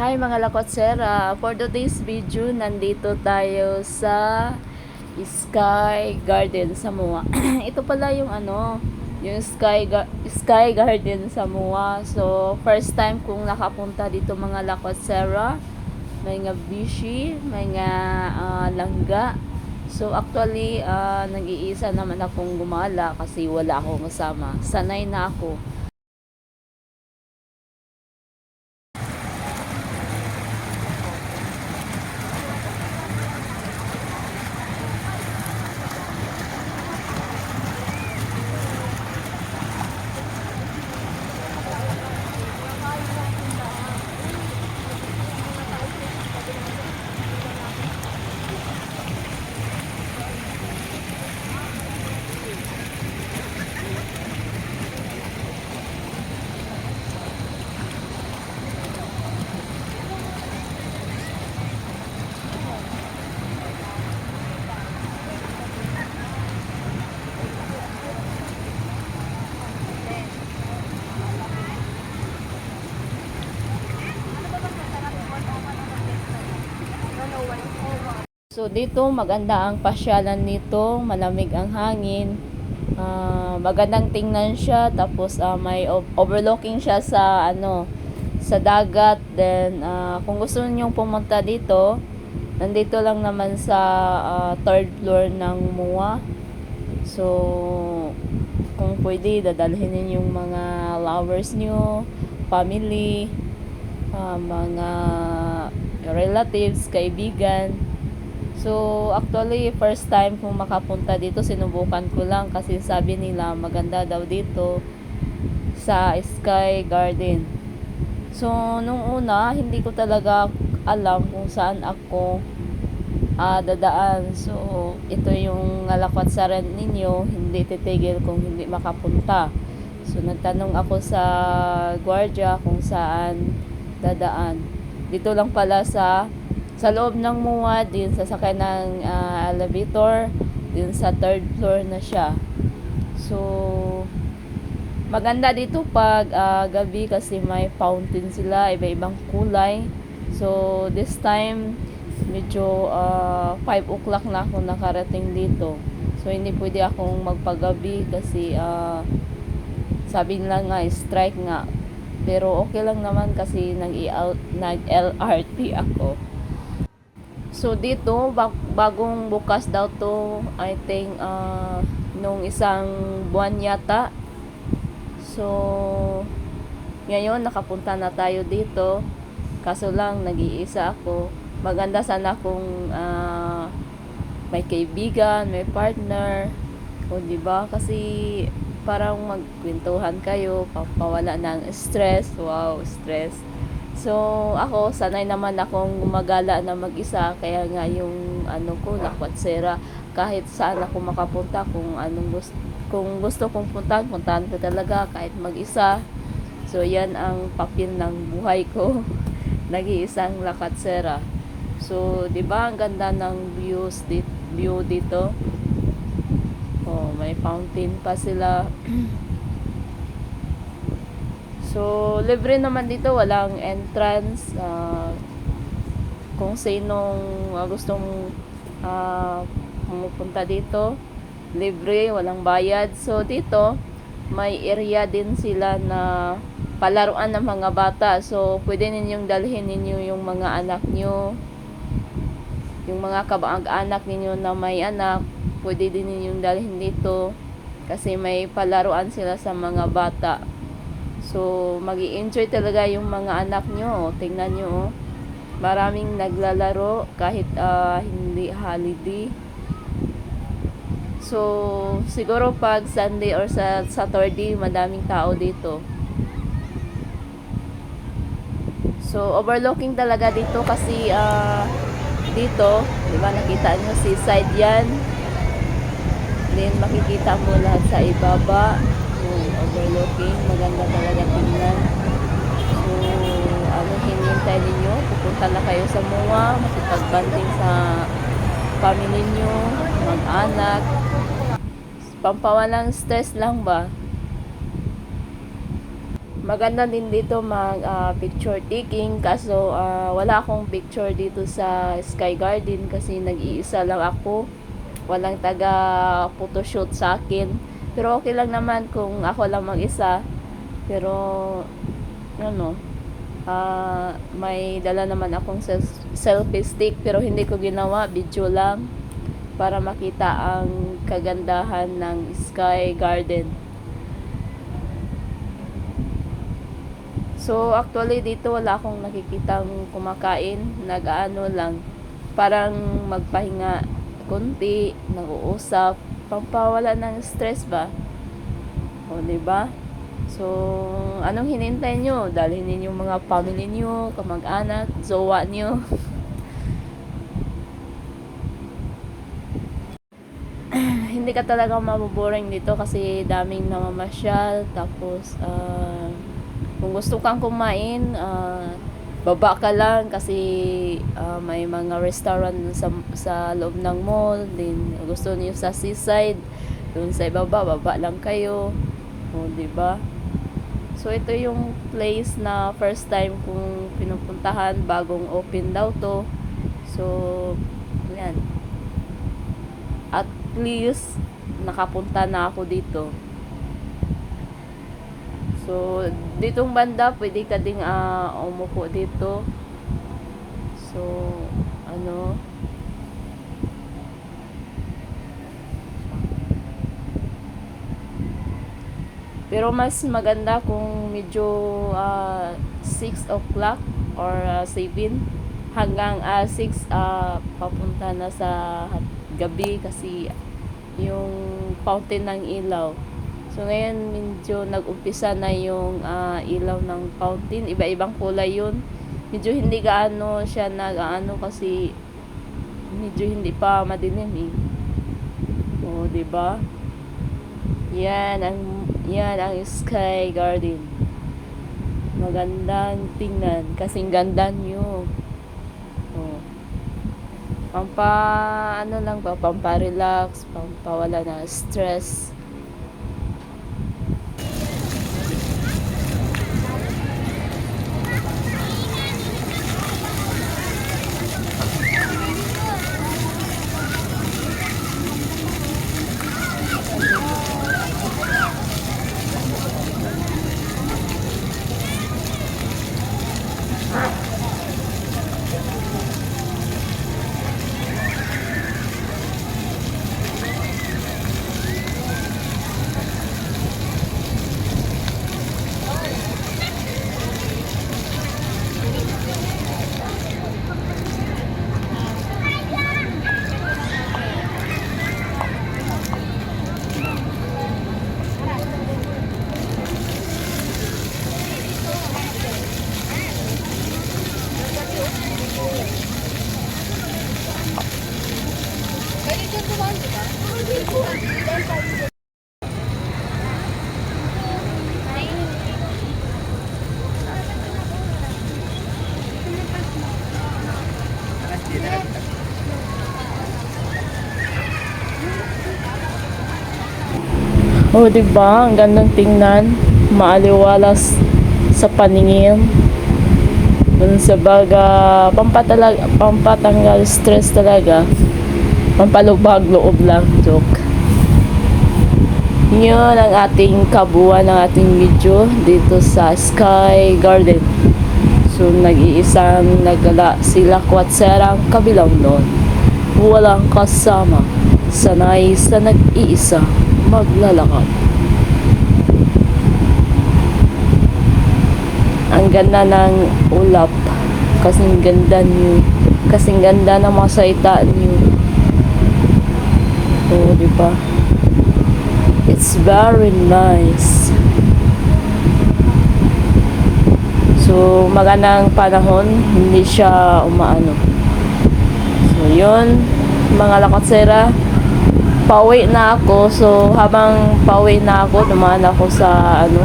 Hi mga lakotsera! For today's video, nandito tayo sa Sky Garden sa. Ito pala yung ano, yung Sky, Ga- Sky Garden sa. So, first time kong nakapunta dito mga lakotsera. May nga bishi, may nga ah, langga. So, actually, ah, nag-iisa naman akong gumala kasi wala akong kasama. Sanay na ako. So dito maganda ang pasyalan nito, malamig ang hangin. Ah, magandang tingnan siya tapos ah, may overlooking siya sa ano sa dagat. Then ah, kung gusto niyo pumunta dito, nandito lang naman sa ah, third floor ng MUA. So kung pwede dadalhin niyo yung mga lovers niyo, family, ah, mga relatives, kaibigan. So, actually, first time kong makapunta dito, sinubukan ko lang kasi sabi nila maganda daw dito sa Sky Garden. So, nung una, hindi ko talaga alam kung saan ako ah, dadaan. So, ito yung ngalakwat sa rin ninyo, hindi titigil kung hindi makapunta. So, nagtanong ako sa gwardiya kung saan dadaan. Dito lang pala sa sa loob ng MUA, din sa sakay ng ah, elevator, din sa third floor na siya. So, maganda dito pag ah, gabi kasi may fountain sila, iba-ibang kulay. So, this time, medyo ah, 5 o'clock na ako nakarating dito. So, hindi pwede akong magpagabi kasi ah, sabi nila nga, strike nga. Pero okay lang naman kasi nag-LRT ako. So dito bag- bagong bukas daw to I think uh, nung isang buwan yata. So ngayon nakapunta na tayo dito. Kaso lang nag-iisa ako. Maganda sana kung ah, may kaibigan, may partner. O di ba? Kasi parang magkwentuhan kayo, papawala ng stress. Wow, stress. So, ako, sanay naman akong gumagala na mag-isa. Kaya nga yung ano ko, lakwatsera. Kahit saan ako makapunta, kung anong gusto, kung gusto kong puntahan, puntahan ko talaga kahit mag-isa. So, yan ang papel ng buhay ko. Nag-iisang lakatsera. So, di ba ang ganda ng views dito, view dito? Oh, may fountain pa sila. So, libre naman dito, walang entrance. ah, kung sinong ah, gustong ah, pumupunta dito, libre, walang bayad. So, dito, may area din sila na palaruan ng mga bata. So, pwede ninyong dalhin ninyo yung mga anak nyo, yung mga kabang-anak ninyo na may anak, pwede din ninyong dalhin dito kasi may palaruan sila sa mga bata. So, mag enjoy talaga yung mga anak nyo. Tingnan nyo, oh. Maraming naglalaro kahit ah, hindi holiday. So, siguro pag Sunday or sa Saturday, madaming tao dito. So, overlooking talaga dito kasi ah, dito, di ba nakita nyo si side yan. Then, makikita mo lahat sa ibaba. Overlooking, maganda talaga tingnan. So, ano hinihintay ninyo? Pupunta na kayo sa MUA, makipagbanding sa family nyo, mag-anak. Pampawalang stress lang ba? maganda din dito mag ah, picture taking kaso ah, wala akong picture dito sa Sky Garden kasi nag-iisa lang ako. Walang taga photoshoot sa akin. Pero okay lang naman kung ako lang mag-isa. Pero ano, ah may dala naman akong sel- selfie stick pero hindi ko ginawa, video lang para makita ang kagandahan ng Sky Garden. So, actually, dito wala akong nakikitang kumakain. Nag-ano lang. Parang magpahinga kunti, nag-uusap. Pampawala ng stress ba? O, di ba? So, anong hinintay nyo? Dalhin ninyo mga family nyo, kamag-anak, jowa nyo. hindi ka talaga maboboring dito kasi daming namamasyal tapos ah, kung gusto kang kumain ah, baba ka lang kasi ah, may mga restaurant sa, sa loob ng mall. Din gusto niyo sa seaside dun sa ibaba baba lang kayo. O di ba? So ito yung place na first time kong pinupuntahan bagong open daw to. So yan. At least nakapunta na ako dito. So, ditong banda, pwede ka ding ah, umupo dito. So, ano, pero mas maganda kung medyo ah, 6 o'clock or ah, 7 hanggang ah, 6 ah, papunta na sa gabi kasi yung fountain ng ilaw. So ngayon medyo nag-umpisa na yung ah, ilaw ng fountain. Iba-ibang kulay yun. Medyo hindi gaano siya nag-ano kasi medyo hindi pa madilim eh. O, di ba? Yan ang yan ang Sky Garden. Magandang tingnan kasing ganda niyo. Oh. Pampa ano lang ba, pampa-relax, pampawala ng stress. Oh, di ba? Ang gandang tingnan. Maaliwalas sa paningin. Dun sa baga, pampatalag, pampatanggal stress talaga. Pampalubag loob lang. Joke. Yun ang ating kabuuan ng ating video dito sa Sky Garden. So, nag-iisang nagala sila kwatserang kabilang noon. Walang kasama. Sanay sa nag-iisa maglalakad. Ang ganda ng ulap. Kasing ganda niyo. Kasing ganda ng mga salita niyo. Oo, di ba? It's very nice. So, magandang panahon, hindi siya umaano. So, yun, mga lakatsera, pauwi na ako. So, habang pauwi na ako, dumaan ako sa, ano,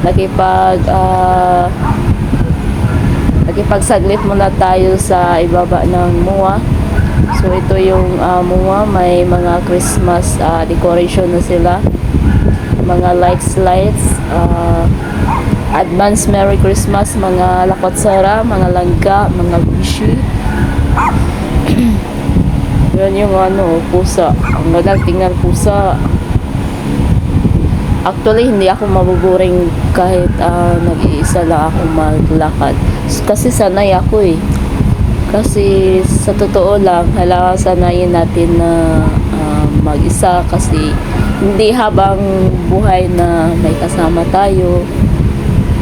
nakipag, ah, nakipagsaglit muna tayo sa ibaba ng MUA. So, ito yung ah, MUA. May mga Christmas ah, decoration na sila. Mga lights, lights. ah, advance Merry Christmas mga lakotsara, mga langga, mga bishi. Yan yung ano, pusa. Ang tingnan pusa. Actually, hindi ako mabuburing kahit ah, nag-iisa lang ako maglakad. Kasi sanay ako eh. Kasi sa totoo lang, hala sanayin natin na ah, mag-isa kasi hindi habang buhay na may kasama tayo.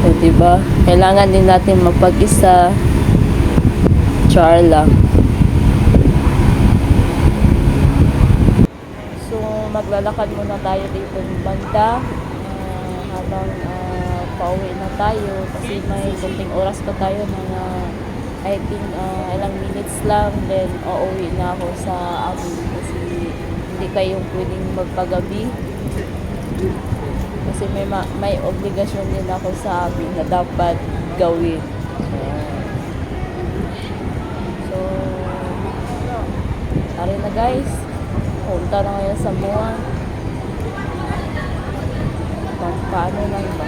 O, diba? Kailangan din natin mapag-isa. Char lang. So, maglalakad muna tayo dito ng banda ah, habang ah, pauwi na tayo kasi may kunting oras pa tayo mga I think ah, ilang minutes lang then uuwi na ako sa amin kasi hindi kayong pwedeng magpagabi kasi may ma- may obligasyon din ako sa amin na dapat gawin. So, tara na guys. Punta na ngayon sa. Pa- Paano lang ba?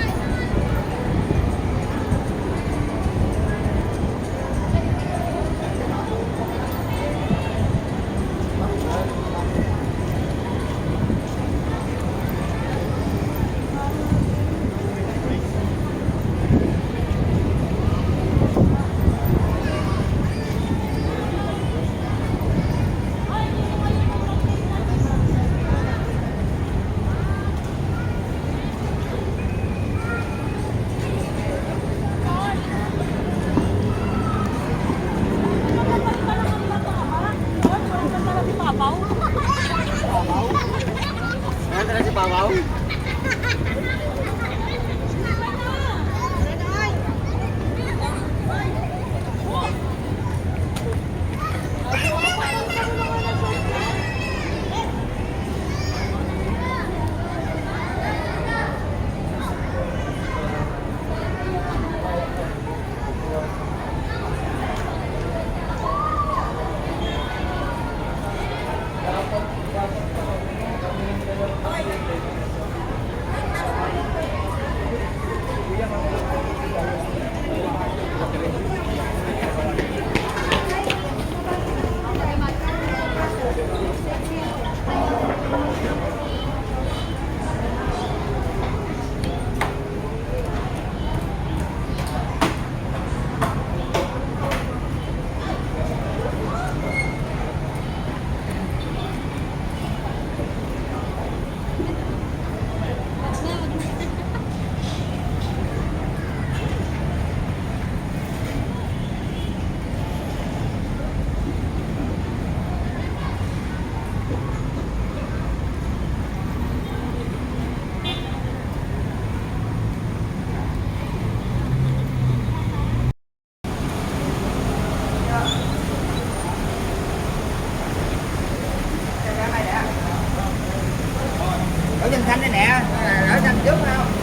Xanh đây nè ở xanh trước không?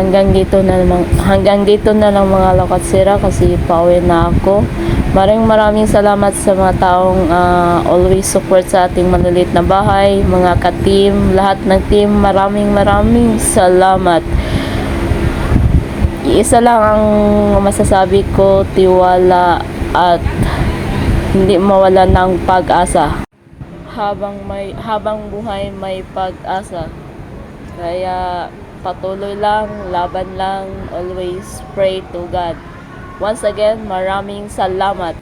Hanggang dito na lang hanggang dito na lang mga lokatsira kasi pauwi na ako. Maraming maraming salamat sa mga taong ah, always support sa ating maliliit na bahay, mga ka-team, lahat ng team, maraming maraming salamat. isa lang ang masasabi ko, tiwala at hindi mawala ng pag-asa. Habang may habang buhay may pag-asa. Kaya patuloy lang, laban lang, always pray to God. Once again, maraming salamat.